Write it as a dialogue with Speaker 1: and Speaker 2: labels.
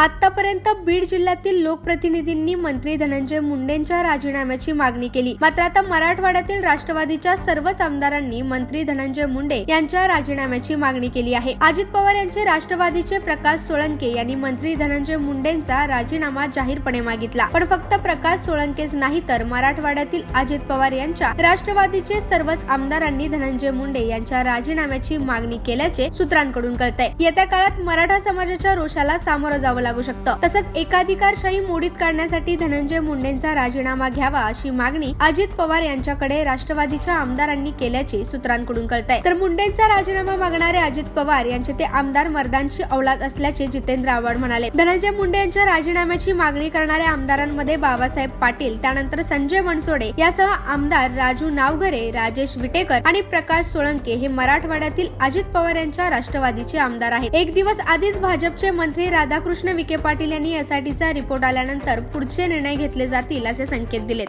Speaker 1: आतापर्यंत बीड जिल्ह्यातील लोकप्रतिनिधींनी मंत्री धनंजय मुंडेंच्या राजीनाम्याची मागणी केली. मात्र आता मराठवाड्यातील राष्ट्रवादीच्या सर्वच आमदारांनी मंत्री धनंजय मुंडे यांच्या राजीनाम्याची मागणी केली आहे. अजित पवार यांचे राष्ट्रवादीचे प्रकाश सोळंके यांनी मंत्री धनंजय मुंडेंचा राजीनामा जाहीरपणे मागितला. पण फक्त प्रकाश सोळंकेच नाही तर मराठवाड्यातील अजित पवार यांच्या राष्ट्रवादीचे सर्वच आमदारांनी धनंजय मुंडे यांच्या राजीनाम्याची मागणी केल्याचे सूत्रांकडून कळतंय. येत्या काळात मराठा समाजाच्या रोषाला सामोरं जावं लागू शकतं. तसंच एकाधिकारशाही मोडीत काढण्यासाठी धनंजय मुंडेंचा राजीनामा घ्यावा अशी मागणी अजित पवार यांच्याकडे राष्ट्रवादीच्या आमदारांनी केल्याचे सूत्रांकडून कळतंय. तर मुंडेंचा राजीनामा मागणारे अजित पवार यांचे ते आमदार मर्दांची औलाद असल्याचे जितेंद्र आव्हाड म्हणाले. धनंजय मुंडे यांच्या राजीनाम्याची मागणी करणाऱ्या आमदारांमध्ये बाबासाहेब पाटील त्यानंतर संजय बनसोडे यासह आमदार राजू नावघरे राजेश विटेकर आणि प्रकाश सोळंके हे मराठवाड्यातील अजित पवार यांच्या राष्ट्रवादीचे आमदार आहेत. एक दिवस आधीच भाजपचे मंत्री राधाकृष्ण विखे पाटील यांनी एसआयटीचा रिपोर्ट आल्यानंतर पुढचे निर्णय घेतले जातील असे संकेत दिलेत.